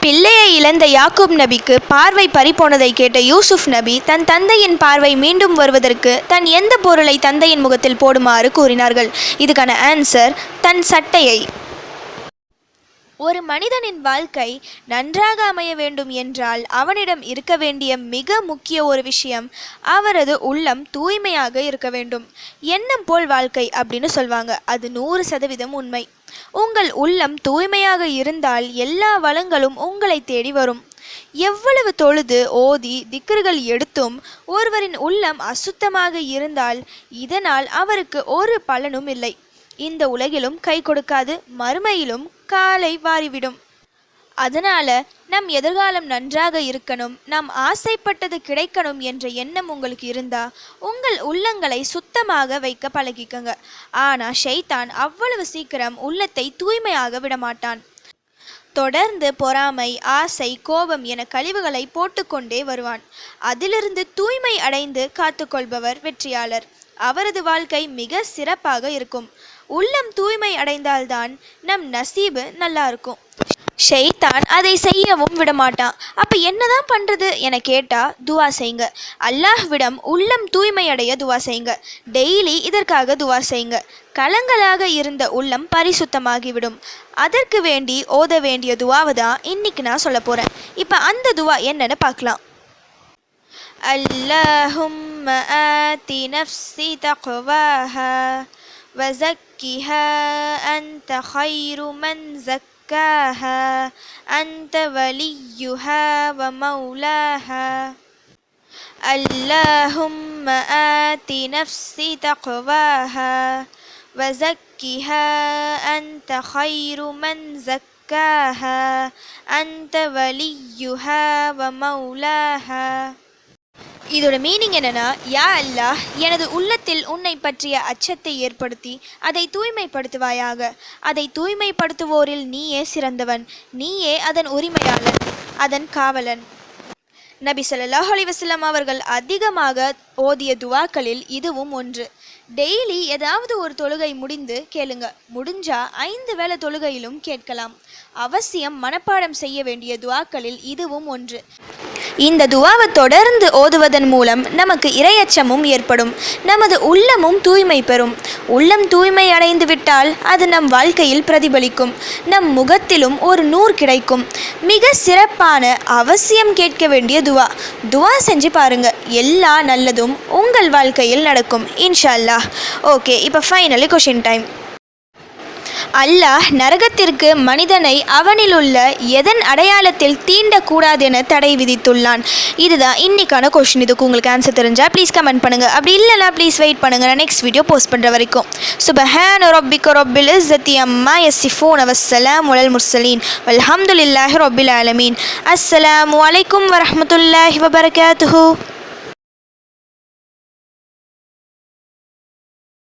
பிள்ளையை இழந்த யாக்கூப் நபிக்கு பார்வை பறிபோனதை கேட்ட யூசுப் நபி தன் தந்தையின் பார்வை மீண்டும் வருவதற்கு தன் எந்த பொருளை தந்தையின் முகத்தில் போடுமாறு கூறினார்கள். இதுக்கான ஆன்சர் தன் சட்டையை. ஒரு மனிதனின் வாழ்க்கை நன்றாக அமைய வேண்டும் என்றால் அவனிடம் இருக்க வேண்டிய மிக முக்கிய ஒரு விஷயம் அவரது உள்ளம் தூய்மையாக இருக்க வேண்டும். எண்ணம் போல் வாழ்க்கை அப்படின்னு சொல்வாங்க. அது நூறு சதவீதம் உண்மை. உங்கள் உள்ளம் தூய்மையாக இருந்தால் எல்லா வளங்களும் உங்களை தேடி வரும். எவ்வளவு தொழுது ஓதி திக்ருகள் எடுத்தும் ஒருவரின் உள்ளம் அசுத்தமாக இருந்தால் இதனால் அவருக்கு ஒரு பலனும் இல்லை. இந்த உலகிலும் கை கொடுக்காது மறுமையிலும் காலை வாரிவிடும். அதனால நம் எதிர்காலம் நன்றாக இருக்கணும் நாம் ஆசைப்பட்டது கிடைக்கணும் என்ற எண்ணம் உங்களுக்கு இருந்தா உங்கள் உள்ளங்களை சுத்தமாக வைக்க பழகிக்கங்க. ஆனா ஷைத்தான் அவ்வளவு சீக்கிரம் உள்ளத்தை தூய்மையாக விடமாட்டான். தொடர்ந்து பொறாமை ஆசை கோபம் என கழிவுகளை போட்டுக்கொண்டே வருவான். அதிலிருந்து தூய்மை அடைந்து காத்துக்கொள்பவர் வெற்றியாளர். அவரது வாழ்க்கை மிக சிறப்பாக இருக்கும். உள்ளம் தூய்மை அடைந்தால்தான் நம் நசீபு நல்லா இருக்கும். ஷெய்தான் அதை செய்யவும் விடமாட்டான் அப்போ என்னதான் பண்ணுறது என கேட்டால் துவா செய்யுங்க அல்லாஹ்விடம் உள்ளம் தூய்மையடைய துவா செய்யுங்க டெய்லி இதற்காக துவா செய்யுங்க கலங்களாக இருந்த உள்ளம் பரிசுத்தமாகிவிடும். அதற்கு வேண்டி ஓத வேண்டிய துவாவை தான் இன்னைக்கு நான் சொல்ல போகிறேன் இப்போ அந்த துவா என்னென்னு பார்க்கலாம். அல்லாஹும் ஆதி நஃப்சி தக்வாஹா. وزكها أنت خير من زكاها أنت وليها ومولاها اللهم آت نفسي تقواها وزكها أنت خير من زكاها أنت وليها ومولاها இதோட மீனிங் என்னன்னா யா அல்லாஹ் எனது உள்ளத்தில் உன்னை பற்றிய அச்சத்தை ஏற்படுத்தி அதை தூய்மைப்படுத்துவாயாக. அதை தூய்மைப்படுத்துவோரில் நீயே சிறந்தவன். நீயே அதன் உரிமையாளன் அதன் காவலன். நபி சொல்லாஹ் அலைஹி அவர்கள் அதிகமாக ஓதிய துவாக்களில் இதுவும் ஒன்று. டெய்லி ஏதாவது ஒரு தொழுகை முடிந்து கேளுங்க. முடிஞ்சா ஐந்து வேளை தொழுகையிலும் கேட்கலாம். அவசியம் மனப்பாடம் செய்ய வேண்டிய துவாக்களில் இதுவும் ஒன்று. இந்த துவாவை தொடர்ந்து ஓதுவதன் மூலம் நமக்கு இரையச்சமும் ஏற்படும். நமது உள்ளமும் தூய்மை பெறும். உள்ளம் தூய்மை அடைந்து விட்டால் அது நம் வாழ்க்கையில் பிரதிபலிக்கும். நம் முகத்திலும் ஒரு நூறு கிடைக்கும். மிக சிறப்பான அவசியம் கேட்க வேண்டிய துவா. துவா செஞ்சு பாருங்க. எல்லா நல்லதும் உங்கள் வாழ்க்கையில் நடக்கும். இன்ஷா அல்லாஹ். ஓகே இப்போ ஃபைனலி கொஷின் டைம் அல்லாஹ் நரகத்திற்கு மனிதனை அவனிலுள்ள எதன் அடையாளத்தில் தீண்டக்கூடாதென தடை விதித்துள்ளான். இதுதான் இன்னைக்கான கொஷின் இதுக்கு உங்களுக்கு ஆன்சர் தெரிஞ்சால் ப்ளீஸ் கமெண்ட் பண்ணுங்க. அப்படி இல்லைனா ப்ளீஸ் வெயிட் பண்ணுங்க. நான் நெக்ஸ்ட் வீடியோ போஸ்ட் பண்ணுற வரைக்கும். சுபஹான் ரொபிக் ரொபில் இஸ்ஸத்தி அம்மா யசிஃபூன் அவசலாம் உலல் முர்சலீன் அலமதுல்லாஹி ரொபில் ஆலமீன் அஸ்ஸலாம் அலைக்கும் வரமத்துல்லாஹி வபரகாத்துஹு